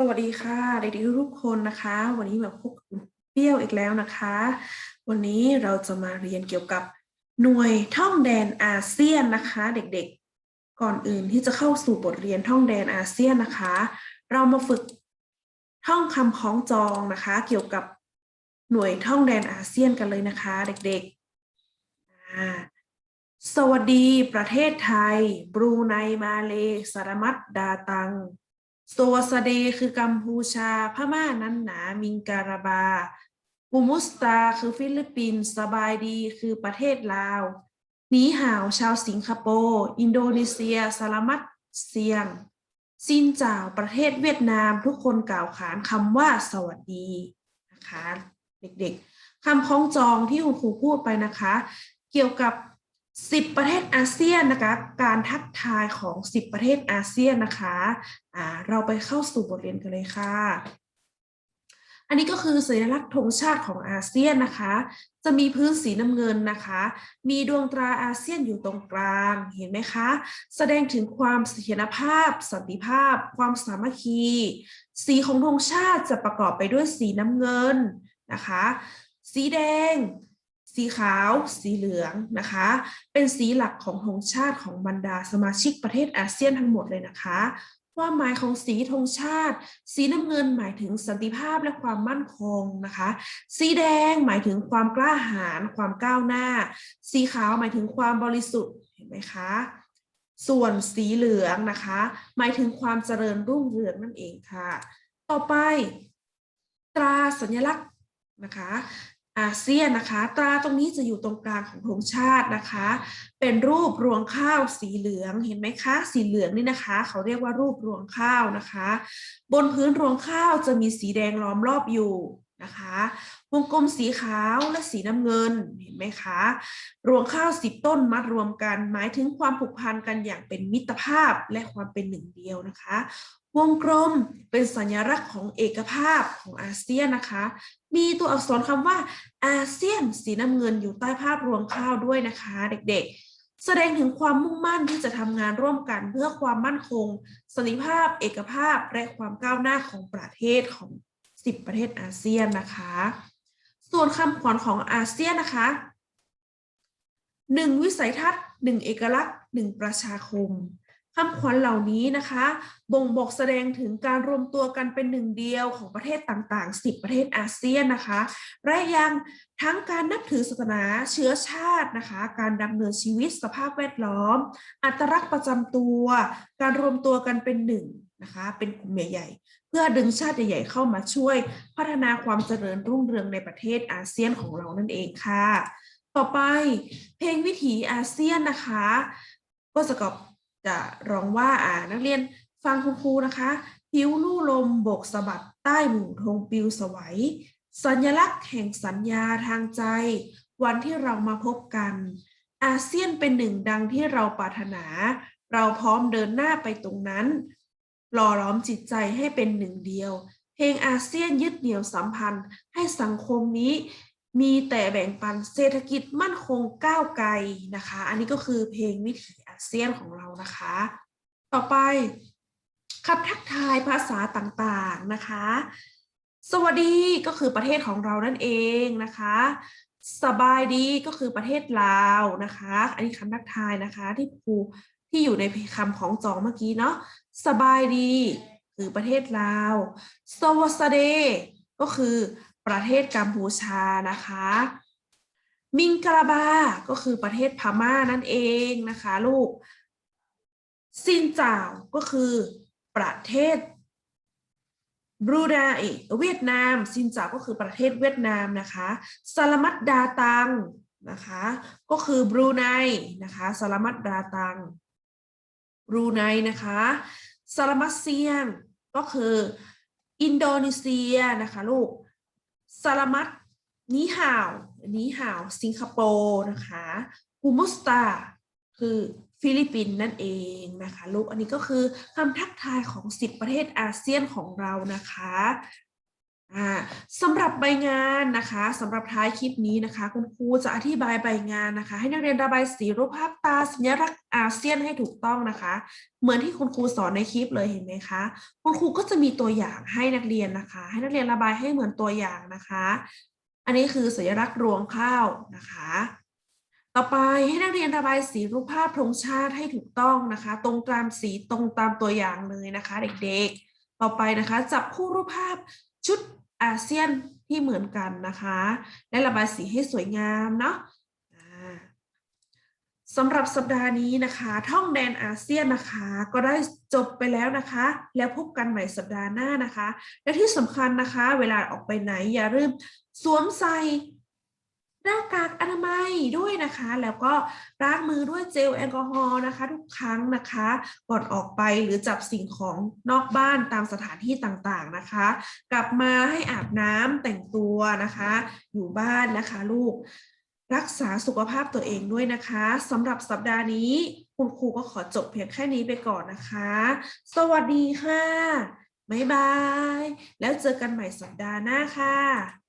สวัสดีค่ะเด็กๆทุกคนนะคะ วันนี้มาพบกับคุณเปรี้ยวอีกแล้วนะคะ วันนี้เราจะมาเรียนเกี่ยวกับหน่วยท่องแดนอาเซียนนะคะ เด็กๆก่อนอื่นที่จะเข้าสู่บทเรียนท่องแดนอาเซียนนะคะ เรามาฝึกท่องคำคล้องจองนะคะ เกี่ยวกับหน่วยท่องแดนอาเซียนกันเลยนะคะ เด็กๆสวัสดีประเทศไทย บรูไนมาเลสารมัดดาตัง สวัสดีคือกัมพูชา พม่านั้นหนา มิงการาบาปูมุสตา คือฟิลิปปินส์สบายดี คือประเทศลาวหนีห่าวชาวสิงคโปร์ อินโดนีเซียสลามัดเซียงซินเจ่าวประเทศเวียดนาม ทุกคนกล่าวขานคำว่าสวัสดีนะคะ เด็กๆคำคล้องจองที่คุณครูพูดไปนะคะ เกี่ยวกับ 10ประเทศอาเซียนนะคะ การทักทายของ10ประเทศอาเซียนนะคะอ่าเราไปเข้าสู่บทเรียนกันเลยค่ะ อันนี้ก็คือสัญลักษณ์ธงชาติของอาเซียนนะคะ จะมีพื้นสีน้ำเงินนะคะ มีดวงตราอาเซียนอยู่ตรงกลางเห็นไหมคะ แสดงถึงความเสถียรภาพ สันติภาพ ความสามัคคี สีของธงชาติจะประกอบไปด้วยสีน้ำเงินนะคะ สีแดง สีขาว สีเหลืองนะคะ เป็นสีหลักของธงชาติของบรรดาสมาชิกประเทศอาเซียนทั้งหมดเลยนะคะความหมายของสีธงชาติ สีน้ำเงินหมายถึงสันติภาพและความมั่นคงนะคะ สีแดงหมายถึงความกล้าหาญความก้าวหน้า สีขาวหมายถึงความบริสุทธิ์เห็นไหมคะ ส่วนสีเหลืองนะคะ หมายถึงความเจริญรุ่งเรืองนั่นเองค่ะ ต่อไป ตราสัญลักษณ์นะคะ อาเซียนนะคะ ตราตรงนี้จะอยู่ตรงกลางของธงชาตินะคะ เป็นรูปรวงข้าวสีเหลืองเห็นไหมคะ สีเหลืองนี่นะคะ เขาเรียกว่ารูปรวงข้าวนะคะ บนพื้นรวงข้าวจะมีสีแดงล้อมรอบอยู่ นะคะวงกลมสีขาวและสีน้ำเงินเห็นไหมคะรวงข้าวสิบต้นมัดรวมกัน หมายถึงความผูกพันกันอย่างเป็นมิตรภาพและความเป็นหนึ่งเดียวนะคะ วงกลมเป็นสัญลักษณ์ของเอกภาพของอาเซียนนะคะ มีตัวอักษรคำว่าอาเซียนสีน้ำเงินอยู่ใต้ภาพรวงข้าวด้วยนะคะ เด็กๆ แสดงถึงความมุ่งมั่นที่จะทำงานร่วมกันเพื่อความมั่นคงสันติภาพ เอกภาพและความก้าวหน้าของประเทศของ 10 ประเทศอาเซียนนะคะ ส่วนคำขวัญของอาเซียนนะคะหนึ่งวิสัยทัศน์หนึ่งเอกลักษณ์หนึ่งประชาคมคำขวัญเหล่านี้นะคะ บ่งบอกแสดงถึงการรวมตัวกันเป็นหนึ่งเดียวของประเทศต่างๆ 10 ประเทศอาเซียนนะคะ และยังทั้งการนับถือศาสนาเชื้อชาตินะคะ การดำเนินชีวิตสภาพแวดล้อม อัตลักษณ์ประจำตัว การรวมตัวกันเป็นหนึ่ง นะคะ เป็นกลุ่มใหญ่ ๆ เพื่อดึงชาติใหญ่ๆเข้ามาช่วยพัฒนาความเจริญรุ่งเรืองในประเทศอาเซียนของเรานั่นเองค่ะ ต่อไปเพลงวิถีอาเซียนนะคะ ก็จะกับจะร้องว่าอ่านักเรียนฟังคุณครูนะคะผิวลู่ลมโบกสะบัดใต้หมู่ธงปิวสวัย สัญลักษณ์แห่งสัญญาทางใจ วันที่เรามาพบกัน อาเซียนเป็นหนึ่งดังที่เราปรารถนา เราพร้อมเดินหน้าไปตรงนั้น หล่อล้อมจิตใจให้เป็นหนึ่งเดียว เพลงอาเซียนยึดเหนี่ยวสัมพันธ์ ให้สังคมนี้มีแต่แบ่งปันเศรษฐกิจมั่นคงก้าวไกลนะคะ อันนี้ก็คือเพลงวิถีอาเซียนของเรานะคะ ต่อไปคำทักทายภาษาต่างๆนะคะ สวัสดีก็คือประเทศของเรานั่นเองนะคะ สบายดีก็คือประเทศลาวนะคะ อันนี้คำทักทายนะคะที่ครูที่อยู่ในคำของจองเมื่อกี้เนาะ สบายดี คือประเทศลาวสวัสดีก็คือประเทศกัมพูชานะคะ มิงกลาบา ก็คือประเทศพม่านั่นเองนะคะลูกซินเจ่าวก็คือประเทศบรูไนเวียดนาม ซินเจ่าวก็คือประเทศเวียดนามนะคะสลามัดดาตังนะคะ ก็คือบรูไนนะคะสลามัดดาตังบรูไนนะคะ สลามัสเซียนก็คืออินโดนีเซียนะคะลูกสลามัดนีห่าวนีห่าว สิงคโปร์นะคะฮูมุสตา คือฟิลิปปินส์นั่นเองนะคะลูก อันนี้ก็คือคำทักทายของ 10 ประเทศอาเซียนของเรานะคะ สำหรับใบงานนะคะสำหรับท้ายคลิปนี้นะคะ คุณครูจะอธิบายใบงานนะคะ ให้นักเรียนระบายสีรูปภาพตาสัญลักษณ์อาเซียนให้ถูกต้องนะคะ เหมือนที่คุณครูสอนในคลิปเลยเห็นไหมคะคุณครูก็จะมีตัวอย่างให้นักเรียนนะคะ ให้นักเรียนระบายให้เหมือนตัวอย่างนะคะ อันนี้คือสัญลักษณ์รวงข้าวนะคะ ต่อไปให้นักเรียนระบายสีรูปภาพธงชาติให้ถูกต้องนะคะ ตรงตามสีตรงตามตัวอย่างเลยนะคะ เด็กๆ ต่อไปนะคะ จับคู่รูปภาพ ชุดอาเซียนที่เหมือนกันนะคะและระบายสีให้สวยงามเนาะสำหรับสัปดาห์นี้นะคะ ท่องแดนอาเซียนนะคะ ก็ได้จบไปแล้วนะคะ แล้วพบกันใหม่สัปดาห์หน้านะคะ และที่สำคัญนะคะ เวลาออกไปไหนอย่าลืมสวมใส่ หน้ากากอนามัยด้วยนะคะ แล้วก็ล้างมือด้วยเจลแอลกอฮอล์นะคะ ทุกครั้งนะคะก่อนออกไปหรือจับสิ่งของนอกบ้านตามสถานที่ต่างๆนะคะ กลับมาให้อาบน้ำแต่งตัวนะคะ อยู่บ้านนะคะลูกรักษาสุขภาพตัวเองด้วยนะคะสำหรับสัปดาห์นี้ คุณครูก็ขอจบเพียงแค่นี้ไปก่อนนะคะ สวัสดีค่ะ บ๊ายบาย แล้วเจอกันใหม่สัปดาห์หน้าค่ะ